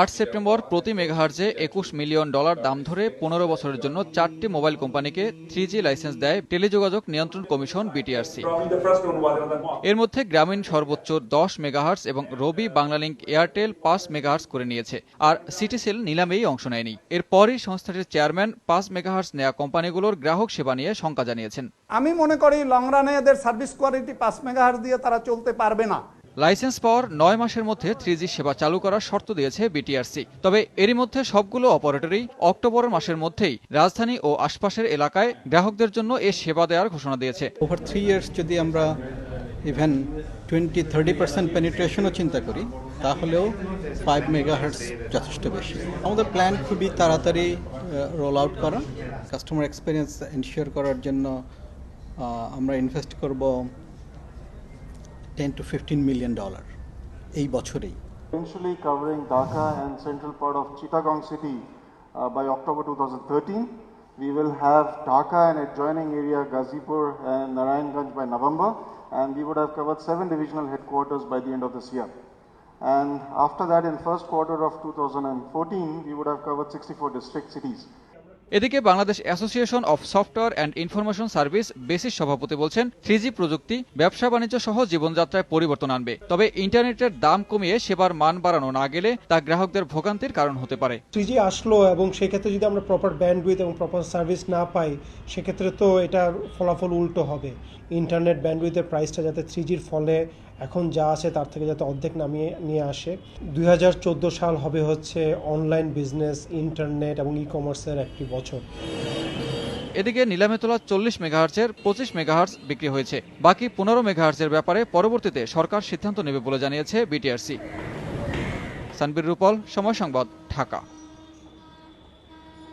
আট সেপ্টেম্বর প্রতি মেগাহার্জে একুশ মিলিয়ন ডলার দাম ধরে পনেরো বছরের জন্য চারটি মোবাইল কোম্পানিকে থ্রি লাইসেন্স দেয় টেলিযোগাযোগ নিয়ন্ত্রণ কমিশন বিটিআরসি এর মধ্যে গ্রামীণ সর্বোচ্চ দশ মেগাহার্স এবং রবি বাংলালিংক এয়ারটেল পাঁচ মেগাহার্স করে নিয়েছে আর সিটিসেল নিলামেই অংশ নেয়নি। এরপরই সংস্থাটির চেয়ারম্যান পাঁচ মেগাহার্স নেয়া কোম্পানিগুলোর গ্রাহক সেবা নিয়ে শঙ্কা জানিয়েছেন। আমি মনে করি লং রানে এদের সার্ভিস কোয়ালিটি পাঁচ মেগাহার্স দিয়ে তারা চলতে পারবে না। লাইসেন্স পাওয়ার নয় মাসের মধ্যে থ্রি সেবা চালু করার শর্ত দিয়েছে বিটিআরসি। তবে এরই মধ্যে সবগুলো অপারেটরই অক্টোবর মাসের মধ্যেই রাজধানী ও আশপাশের এলাকায় গ্রাহকদের জন্য এ সেবা দেওয়ার ঘোষণা দিয়েছে। ওভার থ্রি ইয়ার্স যদি আমরা ইভেন টোয়েন্টি থার্টি পার্সেন্ট পেনিট্রেশনও চিন্তা করি, তাহলেও ফাইভ মেগাহার্টস যথেষ্ট বেশি। আমাদের প্ল্যান খুবই তাড়াতাড়ি রোল আউট করা। কাস্টমার এক্সপিরিয়েন্স এনশিওর করার জন্য আমরা ইনভেস্ট করব Ten to fifteen million dollar এই বছরেই Eventually covering Dhaka and central part of Chittagong city uh, by October 2013. We will have Dhaka and adjoining area Gazipur and Narayanganj by November, and we would have covered seven divisional headquarters by the end of this year. And after that, in first quarter of 2014, we would have covered 64 district cities. এদিকে Bangladesh association of software and information service, BASIS সভাপতি বলছেন, three প্রযুক্তি, ব্যবসা বাণিজ্য সহ জীবনযাত্রায় পরিবর্তন আনবে। তবে ইন্টারনেটের দাম কমিয়ে সেবার মান বাড়ানো না গেলে তা গ্রাহকদের ভোগান্তির কারণ হতে পারে। থ্রি আসলো এবং সেক্ষেত্রে যদি আমরা প্রপার ব্যান্ডউইথ এবং প্রপার সার্ভিস না পাই, সেক্ষেত্রে তো এটার ফলাফল উল্টো হবে। ইন্টারনেট ব্যান্ডউইথের প্রাইসটা যাতে থ্রি ফলে এখন যা আছে তার থেকে যাতে অর্ধেক নামিয়ে নিয়ে আসে। দুই হাজার চোদ্দ সাল হবে হচ্ছে অনলাইন বিজনেস ইন্টারনেট এবং ই কমার্সের একটি বছর। এদিকে নিলামে তোলা চল্লিশ মেগাহার্সের পঁচিশ মেগাহার্স বিক্রি হয়েছে। বাকি পনেরো মেগাহার্সের ব্যাপারে পরবর্তীতে সরকার সিদ্ধান্ত নেবে বলে জানিয়েছে বিটিআরসি। সানবির রূপল, সময় সংবাদ, ঢাকা।